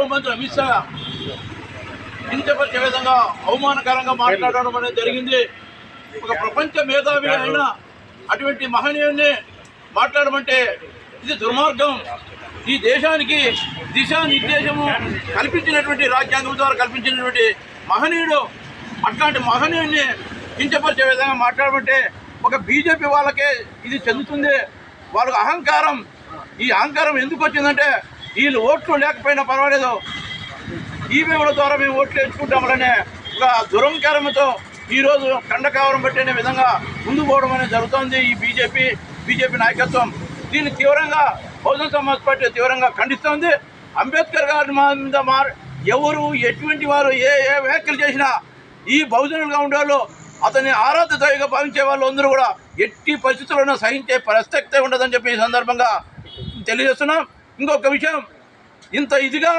హోంమంత్రి అమిత్ షా కించపరిచే విధంగా అవమానకరంగా మాట్లాడడం అనేది జరిగింది. ఒక ప్రపంచ మేధావి అయిన అటువంటి మహనీయుడిని మాట్లాడమంటే ఇది దుర్మార్గం. ఈ దేశానికి దిశానిర్దేశము కల్పించినటువంటి రాజ్యాంగం ద్వారా కల్పించినటువంటి మహనీయుడు అట్లాంటి మహనీయుడిని కించపరిచే విధంగా మాట్లాడమంటే ఒక బీజేపీ వాళ్ళకే ఇది చెందుతుంది. వాళ్ళకు అహంకారం. ఈ అహంకారం ఎందుకు వచ్చిందంటే వీళ్ళు ఓట్లు లేకపోయినా పర్వాలేదు. ఈవీఎంల ద్వారా మేము ఓట్లు ఎంచుకుంటామనే ఒక దురంకారంతో ఈరోజు కండకావరం పెట్టే విధంగా ముందు పోవడం అనేది జరుగుతోంది. ఈ బీజేపీ బీజేపీ నాయకత్వం దీన్ని తీవ్రంగా బహుజన సమాజ్ పార్టీ తీవ్రంగా ఖండిస్తోంది. అంబేద్కర్ గారి మీద మార్ ఎవరు ఎటువంటి వారు ఏ ఏ వ్యాఖ్యలు చేసినా ఈ బహుజనులుగా ఉండేవాళ్ళు అతన్ని ఆరాధ భావించే వాళ్ళు అందరూ కూడా ఎట్టి పరిస్థితుల్లోనూ సహించే ప్రసక్తే ఉండదని చెప్పి ఈ సందర్భంగా తెలియజేస్తున్నాం. ఇంకొక విషయం. ఇంత ఇదిగా